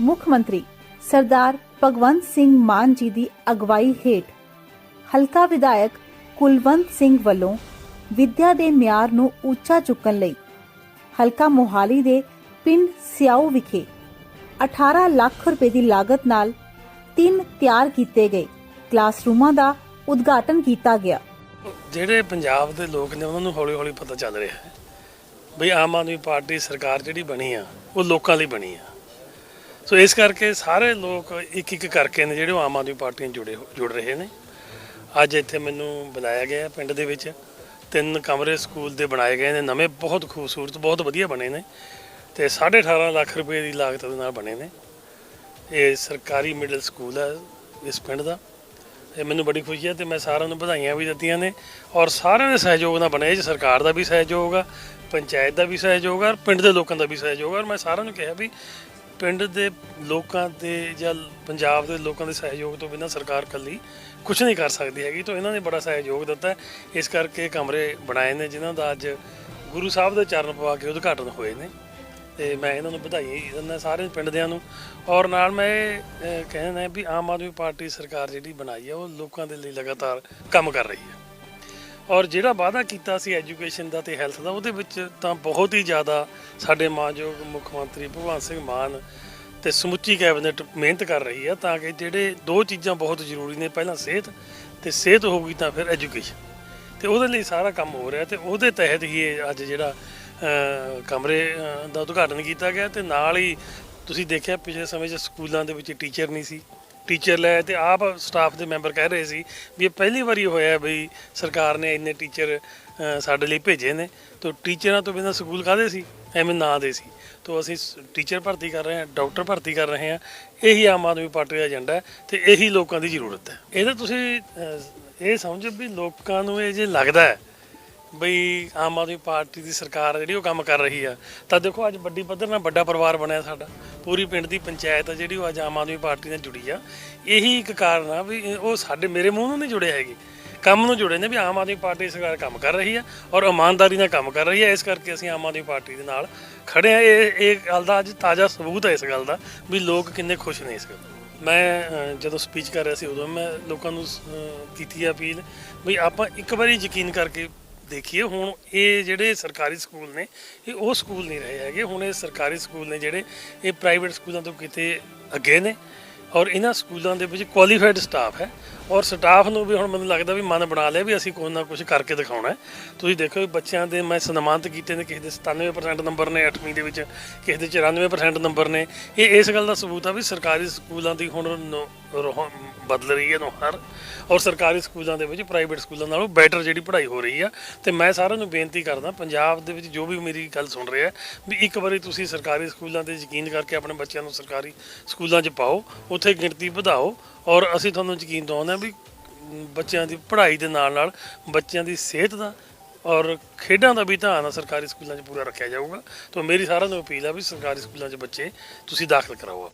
ਮੁੱਖ ਮੰਤਰੀ ਸਰਦਾਰ ਭਗਵੰਤ ਸਿੰਘ ਮਾਨ ਜੀ ਦੀ ਅਗਵਾਈ ਹੇਠ ਹਲਕਾ ਵਿਧਾਇਕ ਕੁਲਵੰਤ ਸਿੰਘ ਵੱਲੋਂ ਵਿੱਦਿਆ ਦੇ ਮਿਆਰ ਨੂੰ ਉੱਚਾ ਚੁੱਕਣ ਲਈ ਹਲਕਾ ਮੋਹਾਲੀ ਦੇ ਪਿੰਡ ਸਿਆਊ ਵਿਖੇ 18 ਲੱਖ ਰੁਪਏ ਦੀ ਲਾਗਤ ਨਾਲ ਤਿੰਨ ਤਿਆਰ ਕੀਤੇ ਗਏ। ਕਲਾਸਰੂਮਾਂ ਦਾ ਉਦਘਾਟਨ ਕੀਤਾ ਗਿਆ। ਜਿਹੜੇ ਪੰਜਾਬ ਦੇ ਲੋਕ ਨੇ, ਉਹਨਾਂ ਨੂੰ ਹੌਲੀ-ਹੌਲੀ ਪਤਾ ਚੱਲ ਰਿਹਾ ਹੈ ਬਈ ਆਮ ਆਦਮੀ ਪਾਰਟੀ ਸਰਕਾਰ ਜਿਹੜੀ ਬਣੀ ਆ, ਉਹ ਲੋਕਾਂ ਲਈ ਬਣੀ ਆ। ਸੋ ਇਸ ਕਰਕੇ ਸਾਰੇ ਲੋਕ ਇੱਕ ਇੱਕ ਕਰਕੇ ਨੇ ਜਿਹੜੇ ਉਹ ਆਮ ਆਦਮੀ ਪਾਰਟੀ ਨਾਲ ਜੁੜੇ ਹੋ- ਜੁੜ ਰਹੇ ਨੇ। ਅੱਜ ਇੱਥੇ ਮੈਨੂੰ ਬੁਲਾਇਆ ਗਿਆ ਹੈ ਪਿੰਡ ਦੇ ਵਿੱਚ। ਤਿੰਨ ਕਮਰੇ ਸਕੂਲ ਦੇ ਬਣਾਏ ਗਏ ਨੇ। ਨਵੇਂ ਬਹੁਤ ਖੂਬਸੂਰਤ, ਬਹੁਤ ਵਧੀਆ ਬਣੇ ਨੇ ਤੇ 18.5 ਲੱਖ ਰੁਪਏ ਦੀ ਲਾਗਤ ਦੇ ਨਾਲ ਬਣੇ ਨੇ। ਇਹ ਸਰਕਾਰੀ ਮਿਡਲ ਸਕੂਲ ਹੈ ਇਸ ਪਿੰਡ ਦਾ। ਇਹ ਮੈਨੂੰ ਬੜੀ ਖੁਸ਼ੀ ਹੈ ਤੇ ਮੈਂ ਸਾਰਿਆਂ ਨੂੰ ਵਧਾਈਆਂ ਵੀ ਦਿੱਤੀਆਂ ਨੇ ਔਰ ਸਾਰਿਆਂ ਦੇ ਸਹਿਯੋਗ ਨਾਲ ਬਣਿਆ। ਇਹ 'ਚ ਸਰਕਾਰ ਦਾ ਵੀ ਸਹਿਯੋਗ ਆ, ਪੰਚਾਇਤ ਦਾ ਵੀ ਸਹਿਯੋਗ ਆ, ਔਰ ਪਿੰਡ ਦੇ ਲੋਕਾਂ ਦਾ ਵੀ ਸਹਿਯੋਗ ਆ। ਔਰ ਮੈਂ ਸਾਰਿਆਂ ਨੂੰ ਕਿਹਾ ਵੀ ਪਿੰਡ ਦੇ ਲੋਕਾਂ ਦੇ ਜਾਂ ਪੰਜਾਬ ਦੇ ਲੋਕਾਂ ਦੇ ਸਹਿਯੋਗ ਤੋਂ ਬਿਨਾਂ ਸਰਕਾਰ ਕੱਲੀ ਕੁਝ ਨਹੀਂ ਕਰ ਸਕਦੀ ਹੈਗੀ ਤਾਂ ਇਹਨਾਂ ਨੇ ਬੜਾ ਸਹਿਯੋਗ ਦਿੱਤਾ। ਇਸ ਕਰਕੇ ਕਮਰੇ ਬਣਾਏ ਨੇ ਜਿਨ੍ਹਾਂ ਦਾ ਅੱਜ ਗੁਰੂ ਸਾਹਿਬ ਦੇ ਚਰਨ ਪਵਾ ਕੇ ਉਦਘਾਟਨ ਹੋਏ ਨੇ। ਤੇ ਮੈਂ ਇਹਨਾਂ ਨੂੰ ਵਧਾਈ ਦਿੰਦਾ ਸਾਰੇ ਪਿੰਡ ਦਿਆਂ ਨੂੰ। ਔਰ ਨਾਲ ਮੈਂ ਇਹ ਕਹਿਣਾ ਵੀ ਆਮ ਆਦਮੀ ਪਾਰਟੀ ਸਰਕਾਰ ਜਿਹੜੀ ਬਣਾਈ ਹੈ ਉਹ ਲੋਕਾਂ ਦੇ ਲਈ ਲਗਾਤਾਰ ਕੰਮ ਕਰ ਰਹੀ ਹੈ ਔਰ ਜਿਹੜਾ ਵਾਅਦਾ ਕੀਤਾ ਸੀ ਐਜੂਕੇਸ਼ਨ ਦਾ ਤੇ ਹੈਲਥ ਦਾ, ਉਹਦੇ ਵਿੱਚ ਤਾਂ ਬਹੁਤ ਹੀ ਜ਼ਿਆਦਾ ਸਾਡੇ ਮਾਨਯੋਗ ਮੁੱਖ ਮੰਤਰੀ ਭਗਵੰਤ ਸਿੰਘ ਮਾਨ ਤੇ ਸਮੁੱਚੀ ਕੈਬਨਿਟ ਮਿਹਨਤ ਕਰ ਰਹੀ ਹੈ ਤਾਂ ਕਿ ਜਿਹੜੇ ਦੋ ਚੀਜ਼ਾਂ ਬਹੁਤ ਜ਼ਰੂਰੀ ਨੇ, ਪਹਿਲਾਂ ਸਿਹਤ ਤੇ ਸਿਹਤ ਹੋਊਗੀ ਤਾਂ ਫਿਰ ਐਜੂਕੇਸ਼ਨ। ਤੇ ਉਹਦੇ ਲਈ ਸਾਰਾ ਕੰਮ ਹੋ ਰਿਹਾ ਤੇ ਉਹਦੇ ਤਹਿਤ ਹੀ ਇਹ ਅੱਜ ਜਿਹੜਾ ਕਮਰੇ ਦਾ ਉਦਘਾਟਨ ਕੀਤਾ ਗਿਆ ਤੇ ਨਾਲ ਹੀ ਤੁਸੀਂ ਦੇਖਿਆ ਪਿਛਲੇ ਸਮੇਂ 'ਚ ਸਕੂਲਾਂ ਦੇ ਵਿੱਚ ਟੀਚਰ ਨਹੀਂ ਸੀ। ਟੀਚਰ ਲੈ ਤੇ ਆਪ ਸਟਾਫ ਦੇ ਮੈਂਬਰ ਕਹਿ ਰਹੇ ਸੀ ਵੀ ਇਹ ਪਹਿਲੀ ਵਾਰੀ ਹੋਇਆ ਵੀ ਸਰਕਾਰ ਨੇ ਇੰਨੇ ਟੀਚਰ ਸਾਡੇ ਲਈ ਭੇਜੇ ਨੇ। ਤਾਂ ਟੀਚਰਾਂ ਤੋਂ ਬਿਨਾਂ ਸਕੂਲ ਕਾਹਦੇ ਸੀ? ਐਵੇਂ ਨਾ ਦੇ ਸੀ। ਤਾਂ ਅਸੀਂ ਟੀਚਰ ਭਰਤੀ ਕਰ ਰਹੇ ਹਾਂ ਡਾਕਟਰ ਭਰਤੀ ਕਰ ਰਹੇ ਹਾਂ, ਇਹੀ ਆਮ ਆਦਮੀ ਪਾਰਟੀ ਦਾ ਏਜੰਡਾ ਹੈ ਤੇ ਇਹੀ ਲੋਕਾਂ ਦੀ ਜ਼ਰੂਰਤ ਹੈ। ਇਹਦਾ ਤੁਸੀਂ ਇਹ ਸਮਝੋ ਵੀ ਲੋਕਾਂ ਨੂੰ ਇਹ ਜੇ ਲੱਗਦਾ ਹੈ ਬਈ ਆਮ ਆਦਮੀ ਪਾਰਟੀ ਦੀ ਸਰਕਾਰ ਜਿਹੜੀ ਉਹ ਕੰਮ ਕਰ ਰਹੀ ਆ। ਤਾਂ ਦੇਖੋ ਅੱਜ ਵੱਡੀ ਪੱਧਰ ਨਾਲ ਵੱਡਾ ਪਰਿਵਾਰ ਬਣਿਆ ਸਾਡਾ। ਪੂਰੀ ਪਿੰਡ ਦੀ ਪੰਚਾਇਤ ਆ ਜਿਹੜੀ ਉਹ ਅੱਜ ਆਮ ਆਦਮੀ ਪਾਰਟੀ ਨਾਲ ਜੁੜੀ ਆ। ਇਹੀ ਇੱਕ ਕਾਰਨ ਆ ਵੀ ਉਹ ਸਾਡੇ ਮੇਰੇ ਮੂੰਹ ਨੂੰ ਨਹੀਂ ਜੁੜੇ ਹੈਗੇ। ਕੰਮ ਨੂੰ ਜੁੜੇ ਨੇ ਵੀ ਆਮ ਆਦਮੀ ਪਾਰਟੀ ਸਰਕਾਰ ਕੰਮ ਕਰ ਰਹੀ ਆ ਔਰ ਇਮਾਨਦਾਰੀ ਨਾਲ ਕੰਮ ਕਰ ਰਹੀ ਹੈ ਇਸ ਕਰਕੇ ਅਸੀਂ ਆਮ ਆਦਮੀ ਪਾਰਟੀ ਦੇ ਨਾਲ ਖੜੇ ਆ। ਇਹ ਇਹ ਗੱਲ ਦਾ ਅੱਜ ਤਾਜ਼ਾ ਸਬੂਤ ਹੈ ਇਸ ਗੱਲ ਦਾ ਵੀ ਲੋਕ ਕਿੰਨੇ ਖੁਸ਼ ਨੇ ਇਸ ਗੱਲ ਮੈਂ ਜਦੋਂ ਸਪੀਚ ਕਰ ਰਿਹਾ ਸੀ ਉਦੋਂ ਮੈਂ ਲੋਕਾਂ ਨੂੰ ਅਹ, ਕੀਤੀ ਅਪੀਲ ਵੀ ਆਪਾਂ ਇੱਕ ਵਾਰੀ ਯਕੀਨ ਕਰਕੇ ਦੇਖੀਏ, ਹੁਣ ਇਹ ਜਿਹੜੇ ਸਰਕਾਰੀ ਸਕੂਲ ਨੇ, ਇਹ ਉਹ ਸਕੂਲ ਨਹੀਂ ਰਹੇ ਹੈਗੇ। ਹੁਣ ਇਹ ਸਰਕਾਰੀ ਸਕੂਲ ਨੇ ਜਿਹੜੇ, ਇਹ ਪ੍ਰਾਈਵੇਟ ਸਕੂਲਾਂ ਤੋਂ ਕਿਤੇ ਅੱਗੇ ਨੇ ਔਰ ਇਹਨਾਂ ਸਕੂਲਾਂ ਦੇ ਵਿੱਚ ਕੁਆਲੀਫਾਈਡ ਸਟਾਫ ਹੈ। ਔਰ ਸਟਾਫ ਨੂੰ ਵੀ ਹੁਣ ਮੈਨੂੰ ਲੱਗਦਾ ਵੀ ਮਨ ਬਣਾ ਲਿਆ ਵੀ ਅਸੀਂ ਕੋਈ ਨਾ ਕੁਝ ਕਰਕੇ ਦਿਖਾਉਣਾ ਹੈ। ਤੁਸੀਂ ਦੇਖੋ ਵੀ ਬੱਚਿਆਂ ਦੇ ਮੈਂ ਸਨਮਾਨਿਤ ਕੀਤੇ ਨੇ, ਕਿਸੇ ਦੇ 97% ਨੰਬਰ ਨੇ 8ਵੀਂ ਦੇ ਵਿੱਚ, ਕਿਸੇ ਦੇ 94% ਨੰਬਰ ਨੇ। ਇਹ ਇਸ ਗੱਲ ਦਾ ਸਬੂਤ ਆ ਵੀ ਸਰਕਾਰੀ ਸਕੂਲਾਂ ਦੀ ਹੁਣ ਨੋ- ਰੋਹ ਬਦਲ ਰਹੀ ਹੈ ਨੁਹਾਰ। ਔਰ ਸਰਕਾਰੀ ਸਕੂਲਾਂ ਦੇ ਵਿੱਚ ਪ੍ਰਾਈਵੇਟ ਸਕੂਲਾਂ ਨਾਲੋਂ ਬੈਟਰ ਜਿਹੜੀ ਪੜ੍ਹਾਈ ਹੋ ਰਹੀ ਆ। ਤੇ ਮੈਂ ਸਾਰਿਆਂ ਨੂੰ ਬੇਨਤੀ ਕਰਦਾ, ਪੰਜਾਬ ਦੇ ਵਿੱਚ ਜੋ ਵੀ ਮੇਰੀ ਗੱਲ ਸੁਣ ਰਿਹਾ ਵੀ ਇੱਕ ਵਾਰੀ ਤੁਸੀਂ ਸਰਕਾਰੀ ਸਕੂਲਾਂ ਤੇ ਯਕੀਨ ਕਰਕੇ ਆਪਣੇ ਬੱਚਿਆਂ ਨੂੰ ਸਰਕਾਰੀ ਸਕੂਲਾਂ 'ਚ ਪਾਓ, ਉੱਥੇ ਗਿਣਤੀ ਵਧਾਓ। ਔਰ ਅਸੀਂ ਤੁਹਾਨੂੰ ਯਕੀਨ ਦਿਵਾਉਂਦੇ ਹਾਂ ਵੀ ਬੱਚਿਆਂ ਦੀ ਪੜ੍ਹਾਈ ਦੇ ਨਾਲ ਨਾਲ ਬੱਚਿਆਂ ਦੀ ਸਿਹਤ ਦਾ ਔਰ ਖੇਡਾਂ ਦਾ ਵੀ ਧਿਆਨ ਆ ਸਰਕਾਰੀ ਸਕੂਲਾਂ 'ਚ ਪੂਰਾ ਰੱਖਿਆ ਜਾਊਗਾ। ਤਾਂ ਮੇਰੀ ਸਾਰਿਆਂ ਨੂੰ ਅਪੀਲ ਆ ਵੀ ਸਰਕਾਰੀ ਸਕੂਲਾਂ 'ਚ ਬੱਚੇ ਤੁਸੀਂ ਦਾਖਲ ਕਰਾਓ